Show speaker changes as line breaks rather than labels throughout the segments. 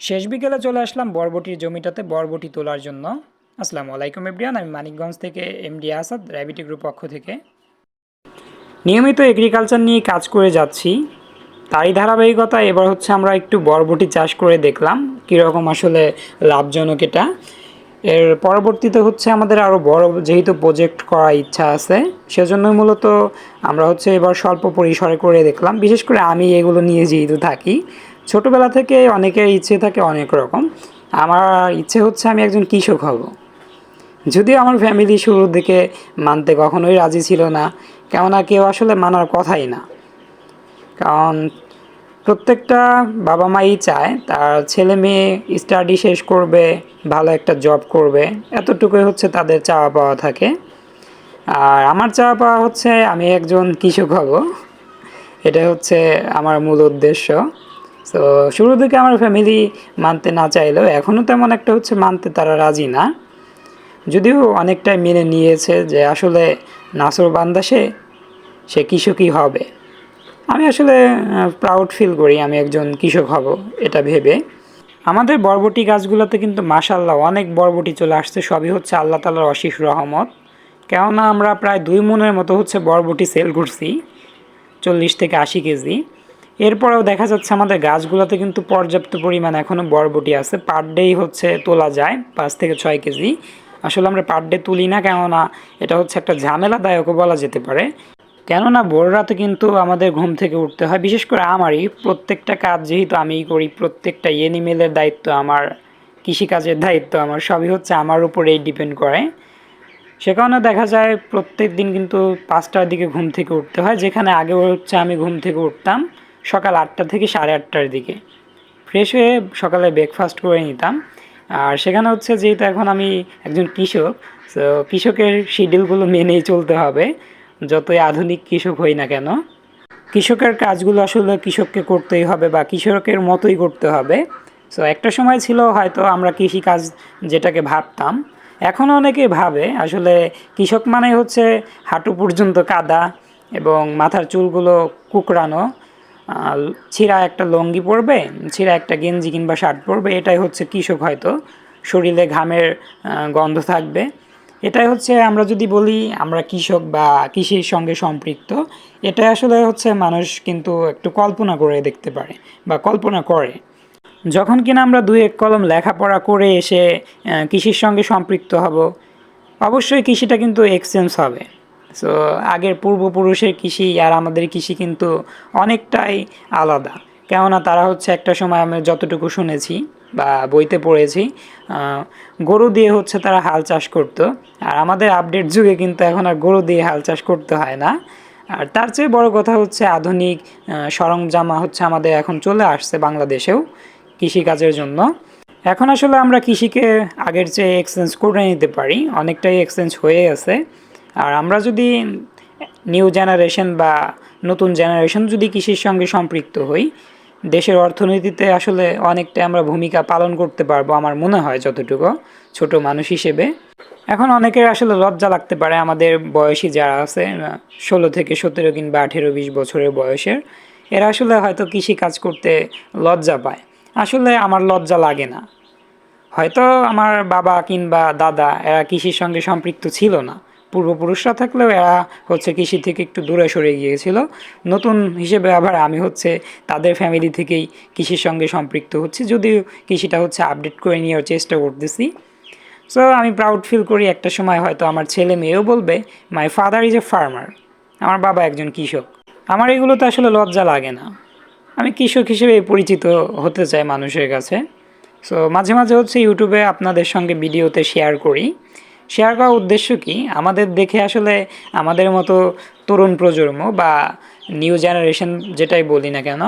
শেষ বিকেলে চলে আসলাম বরবটির জমিটাতে বরবটি তোলার জন্য। আসসালামু আলাইকুম, এভরিয়ান। আমি মানিকগঞ্জ থেকে এমডি আসাদ, র্যাবিটি গ্রুপ পক্ষ থেকে। নিয়মিত এগ্রিকালচার নিয়ে কাজ করে যাচ্ছি। তারই ধারাবাহিকতা, এবার হচ্ছে আমরা একটু বরবটি চাষ করে দেখলাম, কীরকম আসলে লাভজনক এটা। এর পরবর্তীতে হচ্ছে আমাদের আরও বড় যেহেতু প্রজেক্ট করার ইচ্ছা আছে, সেজন্যই মূলত আমরা হচ্ছে এবার স্বল্প পরিসরে করে দেখলাম। বিশেষ করে আমি এগুলো নিয়ে যেহেতু থাকি ছোটোবেলা থেকে অনেকের ইচ্ছে থাকে অনেক রকম। আমার ইচ্ছে হচ্ছে আমি একজন কৃষক হব। যদিও আমার ফ্যামিলি শুরুর দিকে মানতে কখনোই রাজি ছিল না, কেননা কেউ আসলে মানার কথাই না। কারণ প্রত্যেকটা বাবা মাই চায় তার ছেলে মেয়ে স্টাডি শেষ করবে, ভালো একটা জব করবে, এতটুকুই হচ্ছে তাদের চাওয়া পাওয়া থাকে। আর আমার চাওয়া পাওয়া হচ্ছে আমি একজন কৃষক হব। এটা হচ্ছে আমার মূল উদ্দেশ্য। তো শুরু থেকে আমার ফ্যামিলি মানতে না চাইলেও এখনও তেমন একটা হচ্ছে মানতে তারা রাজি না। যদিও অনেকটাই মেনে নিয়েছে যে আসলে নাসর বান্দাসে সে সে কৃষকই হবে। আমি আসলে প্রাউড ফিল করি আমি একজন কৃষক হব, এটা ভেবে। আমাদের বরবটি গাছগুলোতে কিন্তু মাসাল্লাহ অনেক বরবটি চলে আসছে, সবই হচ্ছে আল্লাহ তালার অশেষ রহমত। কেননা আমরা প্রায় দুই মনের মতো হচ্ছে বরবটি সেল করছি, চল্লিশ থেকে আশি কেজি। এরপরেও দেখা যাচ্ছে আমাদের গাছগুলোতে কিন্তু পর্যাপ্ত পরিমাণ এখনও বরবটি আছে। পার ডেই হচ্ছে তোলা যায়, পাঁচ থেকে ছয় কেজি। আসলে আমরা পার ডে তুলি না, কেননা এটা হচ্ছে একটা ঝামেলাদায়কও বলা যেতে পারে। কেননা ভোর রাতে কিন্তু আমাদের ঘুম থেকে উঠতে হয়, বিশেষ করে আমারই। প্রত্যেকটা কাজ যেহেতু আমিই করি, প্রত্যেকটা এনিমেলের দায়িত্ব আমার, কৃষিকাজের দায়িত্ব আমার, সবই হচ্ছে আমার উপরেই ডিপেন্ড করে। সে কারণে দেখা যায় প্রত্যেক দিন কিন্তু পাঁচটার দিকে ঘুম থেকে উঠতে হয়, যেখানে আগে হচ্ছে আমি ঘুম থেকে উঠতাম। সকাল আটটা থেকে সাড়ে আটটার দিকে। ফ্রেশ হয়ে সকালে ব্রেকফাস্ট করে নিতাম। আর সেখানে হচ্ছে যেহেতু এখন আমি একজন কৃষক তো কৃষকের শিডিউলগুলো মেনেই চলতে হবে। যতই আধুনিক কৃষক হই না কেন, কৃষকের কাজগুলো আসলে কৃষককে করতেই হবে বা কৃষকের মতোই করতে হবে। সো একটা সময় ছিল হয়তো আমরা কৃষিকাজ যেটাকে ভাবতাম এখনও অনেকে ভাবে আসলে কৃষক মানে হচ্ছে হাঁটু পর্যন্ত কাদা এবং মাথার চুলগুলো কুকড়ানো। ছিঁড়া একটা লঙ্গি পরবে, ছিঁড়া একটা গেঞ্জি কিংবা শার্ট পরবে, এটাই হচ্ছে কৃষক হয়তো। শরীরে ঘামের গন্ধ থাকবে। এটাই হচ্ছে আমরা যদি বলি আমরা কৃষক বা কৃষির সঙ্গে সম্পৃক্ত এটা আসলে হচ্ছে মানুষ কিন্তু একটু কল্পনা করে দেখতে পারে বা কল্পনা করে। যখন কিনা আমরা দুই এক কলম লেখাপড়া করে এসে কৃষির সঙ্গে সম্পৃক্ত হব, অবশ্যই কৃষিটা কিন্তু এক্সচেঞ্জ হবে। সো আগের পূর্বপুরুষের কৃষি আর আমাদের কৃষি কিন্তু অনেকটাই আলাদা। কেননা তারা হচ্ছে একটা সময় আমি যতটুকু শুনেছি বা বইতে পড়েছি গরু দিয়ে হচ্ছে তারা হাল চাষ করতো। আর আমাদের আপডেট যুগে কিন্তু এখন আর গরু দিয়ে হাল চাষ করতে হয় না। আর তার চেয়ে বড় কথা হচ্ছে আধুনিক সরঞ্জামা হচ্ছে আমাদের এখন চলে আসছে বাংলাদেশেও কৃষিকাজের জন্য। এখন আসলে আমরা কৃষিকে আগের চেয়ে এক্সচেঞ্জ করে নিতে পারি। অনেকটাই এক্সচেঞ্জ হয়ে গেছে। আর আমরা যদি নিউ জেনারেশন বা নতুন জেনারেশন যদি কৃষির সঙ্গে সম্পৃক্ত হই, দেশের অর্থনীতিতে আসলে অনেকটাই আমরা ভূমিকা পালন করতে পারব আমার মনে হয় যতটুকু, ছোট মানুষ হিসেবে। এখন অনেকের আসলে লজ্জা লাগতে পারে আমাদের বয়সী যারা আছে, ষোলো থেকে সতেরো কিংবা আঠেরো বিশ বছরের বয়সের, এরা আসলে হয়তো কৃষি কাজ করতে লজ্জা পায়। আসলে আমার লজ্জা লাগে না। হয়তো আমার বাবা কিংবা দাদা এরা কৃষির সঙ্গে সম্পৃক্ত ছিল না। পূর্বপুরুষরা থাকলেও এরা হচ্ছে কৃষি থেকে একটু দূরে সরে গিয়েছিল। নতুন হিসেবে আবার আমি হচ্ছে তাদের ফ্যামিলি থেকেই কৃষির সঙ্গে সম্পৃক্ত হচ্ছি। যদিও কৃষিটা হচ্ছে আপডেট করে নেওয়ার চেষ্টা করতেছি। সো আমি প্রাউড ফিল করি একটা সময় হয়তো আমার ছেলে মেয়েও বলবে my father is a farmer আমার বাবা একজন কৃষক। আমার এগুলোতে আসলে লজ্জা লাগে না। আমি কৃষক হিসেবে পরিচিত হতে চাই মানুষের কাছে। সো মাঝে মাঝে হচ্ছে ইউটিউবে আপনাদের সঙ্গে ভিডিওতে শেয়ার করি। শেয়ার করার উদ্দেশ্য কি? আমাদের দেখে আসলে আমাদের মতো তরুণ প্রজন্ম বা নিউ জেনারেশন যেটাই বলি না কেন,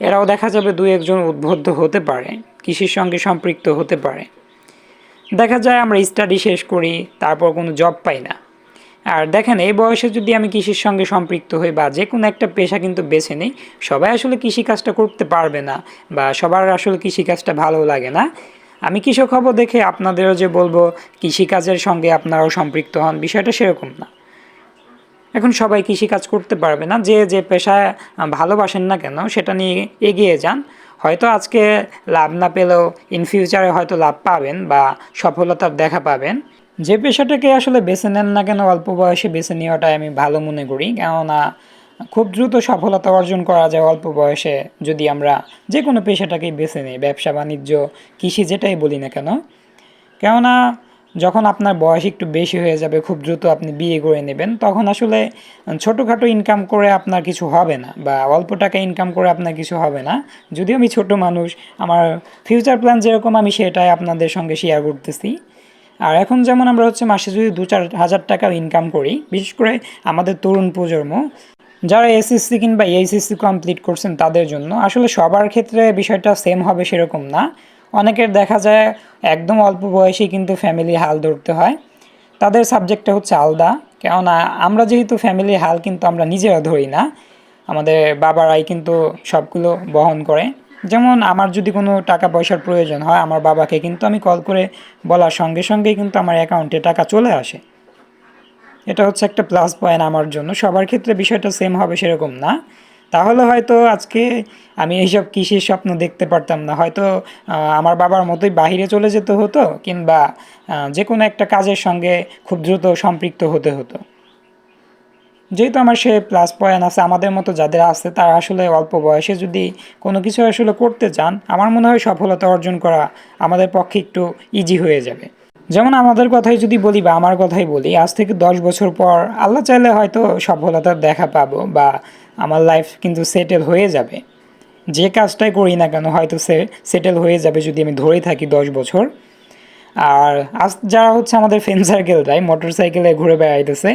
এরাও দেখা যাবে দুই একজন উদ্বুদ্ধ হতে পারে, কৃষির সঙ্গে সম্পৃক্ত হতে পারে। দেখা যায় আমরা স্টাডি শেষ করি, তারপর কোনো জব পাই না। আর দেখেন, এই বয়সে যদি আমি কৃষির সঙ্গে সম্পৃক্ত হই বা যে কোনো একটা পেশা কিন্তু বেছে নিই, সবাই আসলে কৃষিকাজটা করতে পারবে না বা সবার আসলে কৃষিকাজটা ভালো লাগে না। আমি কৃষক হব দেখে আপনাদেরও যে বলব, কৃষিকাজের সঙ্গে আপনারাও সম্পৃক্ত হন। বিষয়টা সেরকম না। এখন সবাই কৃষিকাজ করতে পারবে না। যে যে পেশায় ভালোবাসেন না কেন, সেটা নিয়ে এগিয়ে যান। হয়তো আজকে লাভ না পেলেও ইন ফিউচারে হয়তো লাভ পাবেন বা সফলতার দেখা পাবেন। যে পেশাটাকে আসলে বেছে নেন না কেন, অল্প বয়সে বেছে নেওয়াটাই আমি ভালো মনে করি। কেননা খুব দ্রুত সফলতা অর্জন করা যায় অল্প বয়সে যদি আমরা যে কোনো পেশাটাকেই বেছে নিই, ব্যবসা, বাণিজ্য, কৃষি, যেটাই বলি না কেন। কেননা যখন আপনার বয়স একটু বেশি হয়ে যাবে, খুব দ্রুত আপনি বিয়ে করে নেবেন, তখন আসলে ছোটোখাটো ইনকাম করে আপনার কিছু হবে না বা অল্প টাকা ইনকাম করে আপনার কিছু হবে না। যদিও আমি ছোট মানুষ, আমার ফিউচার প্ল্যান যেরকম আমি সেটাই আপনাদের সঙ্গে শেয়ার করতেছি। আর এখন যেমন আমরা হচ্ছে মাসে যদি দু চার হাজার টাকা ইনকাম করি, বিশেষ করে আমাদের তরুণ প্রজন্ম যারা এসএসসি কিংবা এইচএসসি কমপ্লিট করছেন তাদের জন্য, আসলে সবার ক্ষেত্রে বিষয়টা সেম হবে সেরকম না। অনেকের দেখা যায় একদম অল্প বয়সেই কিন্তু ফ্যামিলি হাল ধরতে হয়। তাদের সাবজেক্টটা হচ্ছে আলাদা, কেননা আমরা যেহেতু ফ্যামিলি হাল কিন্তু আমরা নিজেরা ধরি না। আমাদের বাবারাই কিন্তু সবগুলো বহন করে। যেমন আমার যদি কোনো টাকা পয়সার প্রয়োজন হয়, আমার বাবাকে কিন্তু আমি কল করে বলার সঙ্গে সঙ্গেই কিন্তু আমার অ্যাকাউন্টে টাকা চলে আসে। এটা হচ্ছে একটা প্লাস পয়েন্ট আমার জন্য। সবার ক্ষেত্রে বিষয়টা সেম হবে সেরকম না। তাহলে হয়তো আজকে আমি এইসব কৃষির স্বপ্ন দেখতে পারতাম না। হয়তো আমার বাবার মতোই বাহিরে চলে যেতে হতো কিংবা যে কোনো একটা কাজের সঙ্গে খুব দ্রুত সম্পৃক্ত হতে হতো। যেহেতু আমার সে প্লাস পয়েন্ট আছে, আমাদের মতো যাদের আছে, তারা আসলে অল্প বয়সে যদি কোনো কিছু আসলে করতে চান, আমার মনে হয় সফলতা অর্জন করা আমাদের পক্ষে একটু ইজি হয়ে যাবে। যেমন আমাদের কথাই যদি বলি বা আমার কথাই বলি, আজ থেকে দশ বছর পর আল্লাহ চাইলে হয়তো সফলতার দেখা পাবো বা আমার লাইফ কিন্তু সেটেল হয়ে যাবে। যে কাজটাই করি না কেন হয়তো সে সেটেল হয়ে যাবে যদি আমি ধরে থাকি দশ বছর। আর আজ যারা হচ্ছে আমাদের ফ্রেন্ড সার্কেলরাই মোটর সাইকেলে ঘুরে বেড়াইতেছে,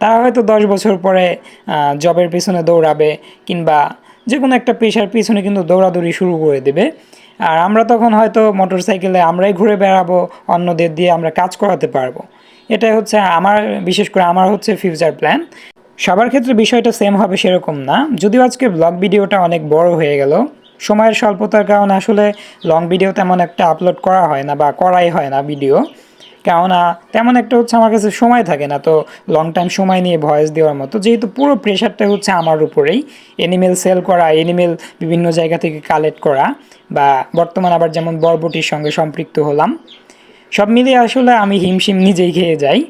তারা হয়তো দশ বছর পরে জবের পিছনে দৌড়াবে কিংবা যে কোনো একটা পেশার পিছনে কিন্তু দৌড়াদৌড়ি শুরু করে দেবে। আর আমরা তখন হয়তো মোটর সাইকেলে আমরাই ঘুরে বেড়াবো, অন্যদের দিয়ে আমরা কাজ করাতে পারব। এটাই হচ্ছে আমার, বিশেষ করে আমার হচ্ছে ফিউচার প্ল্যান সবার ক্ষেত্রে বিষয়টা সেম হবে সেরকম না। যদিও আজকে ব্লগ ভিডিওটা অনেক বড় হয়ে গেল, সময়ের স্বল্পতার কারণে আসলে লং ভিডিও তেমন একটা আপলোড করা হয় না বা করাই হয় না ভিডিও কেননা তেমন একটা হচ্ছে আমার কাছে সময় থাকে না, তো লং টাইম সময় নিয়ে ভয়েস দেওয়ার মতো। যেহেতু পুরো প্রেশারটা হচ্ছে আমার উপরেই। এনিমেল সেল করা এনিমেল বিভিন্ন জায়গা থেকে কালেক্ট করা বা বর্তমান আবার যেমন বরবটির সঙ্গে সম্পৃক্ত হলাম। সব মিলিয়ে আসলে আমি হিমশিম নিজেই খেয়ে যাই।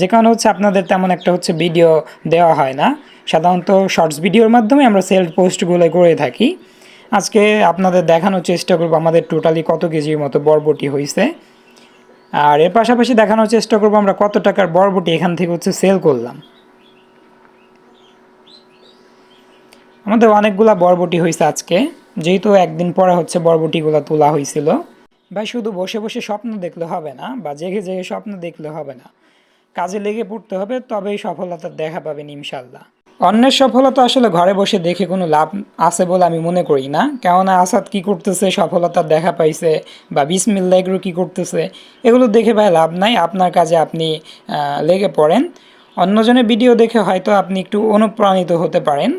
যে কারণে হচ্ছে আপনাদের তেমন একটা হচ্ছে ভিডিও দেওয়া হয় না। সাধারণত শর্টস ভিডিওর মাধ্যমে আমরা সেলফ পোস্টগুলো করে থাকি। আজকে আপনাদের দেখানোর চেষ্টা করব আমাদের টোটালি কত কেজির মতো বরবটি হয়েছে আর এর পাশাপাশি দেখানোর চেষ্টা করব আমরা কত টাকার বরবটি এখান থেকে হচ্ছে সেল করলাম। আমাদের অনেকগুলা বরবটি হয়েছে আজকে, যেহেতু একদিন পরে হচ্ছে বরবটিগুলো তোলা হয়েছিল ভাই, শুধু বসে বসে স্বপ্ন দেখলে হবে না, বা জেগে জেগে স্বপ্ন দেখলে হবে না। কাজে লেগে পড়তে হবে, তবেই সফলতা দেখা পাবেন ইনশাল্লাহ অন্যের সফলতা আসলে ঘরে বসে দেখে কোনো লাভ আছে বলে আমি মনে করি না। কেননা আসাদ কি করতেছে, সফলতা দেখা পাইছে বা বিসমিল্লা এগুলো কী করতেছে, এগুলো দেখে ভাই লাভ নাই, আপনার কাজে আপনি লেগে পড়েন। অন্যজনের ভিডিও দেখে হয়তো আপনি একটু অনুপ্রাণিত হতে পারেন।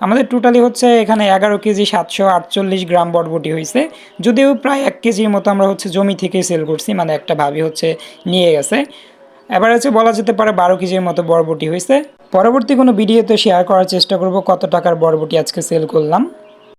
আমাদের টোটালি হচ্ছে এখানে এগারো কেজি সাতশো আটচল্লিশ গ্রাম বটবটি হয়েছে যদিও প্রায় এক কেজির মতো আমরা হচ্ছে জমি থেকে সেল করছি মানে একটা ভাবি হচ্ছে নিয়ে গেছে। হচ্ছে বলা যেতে পারে বারো কেজির মতো বরবটি হয়েছে। পরবর্তী কোনো ভিডিওতে শেয়ার করার চেষ্টা করব কত টাকার বরবটি আজকে সেল করলাম।